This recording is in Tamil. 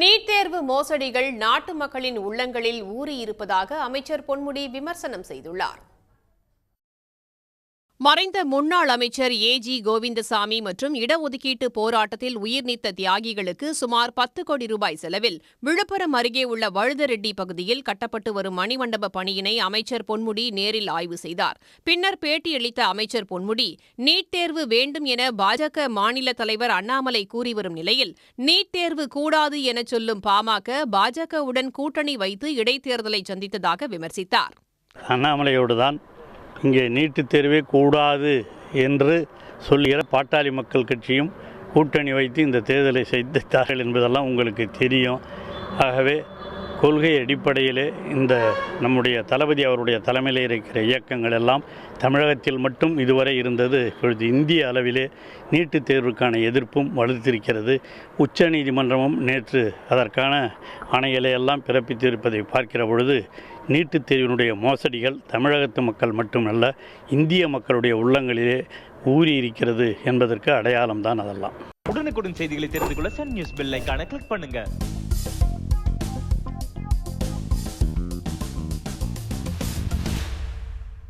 நீட் தேர்வு மோசடிகள் நாட்டு மக்களின் உள்ளங்களில் ஊறியிருப்பதாக அமைச்சர் பொன்முடி விமர்சனம் செய்துள்ளார். மறைந்த முன்னாள் அமைச்சர் ஏ. ஜி. கோவிந்தசாமி மற்றும் இடஒதுக்கீட்டு போராட்டத்தில் உயிர் நீத்த தியாகிகளுக்கு சுமார் பத்து கோடி ரூபாய் செலவில் விழுப்புரம் அருகே உள்ள வழுதரெட்டி பகுதியில் கட்டப்பட்டு வரும் மணிமண்டப பணியினை அமைச்சர் பொன்முடி நேரில் ஆய்வு செய்தார். பின்னர் பேட்டியளித்த அமைச்சர் பொன்முடி நீட் தேர்வு வேண்டும் என பாஜக மாநில தலைவர் அண்ணாமலை கூறி வரும் நிலையில் நீட் தேர்வு கூடாது என சொல்லும் பாமக பாஜகவுடன் கூட்டணி வைத்து இடைத்தேர்தலை சந்தித்ததாக விமர்சித்தார். அண்ணாமலையோடுதான் இங்கே நீட்டுத் தேர்வே கூடாது என்று சொல்லுகிற பாட்டாளி மக்கள் கட்சியும் கூட்டணி வைத்து இந்த தேர்தலை செய்தார்கள் என்பதெல்லாம் உங்களுக்கு தெரியும். ஆகவே கொள்கை அடிப்படையிலே இந்த நம்முடைய தளபதி அவருடைய தலைமையில் இருக்கிற இயக்கங்கள் எல்லாம் தமிழகத்தில் மட்டும் இதுவரை இருந்தது. இப்பொழுது இந்திய அளவிலே நீட்டுத் தேர்வுக்கான எதிர்ப்பும் வலுத்திருக்கிறது. உச்சநீதிமன்றமும் நேற்று அதற்கான ஆணைகளை எல்லாம் பிறப்பித்திருப்பதை பார்க்கிற பொழுது நீட்டுத் தேர்வினுடைய மோசடிகள் தமிழகத்து மக்கள் மட்டுமல்ல இந்திய மக்களுடைய உள்ளங்களிலே ஊறி இருக்கிறது என்பதற்கு அடையாளம்தான் அதெல்லாம். உடனுக்குடன் செய்திகளை தெரிந்து கொள்ள சன் நியூஸ் பெல் ஐகானை கிளிக் பண்ணுங்க.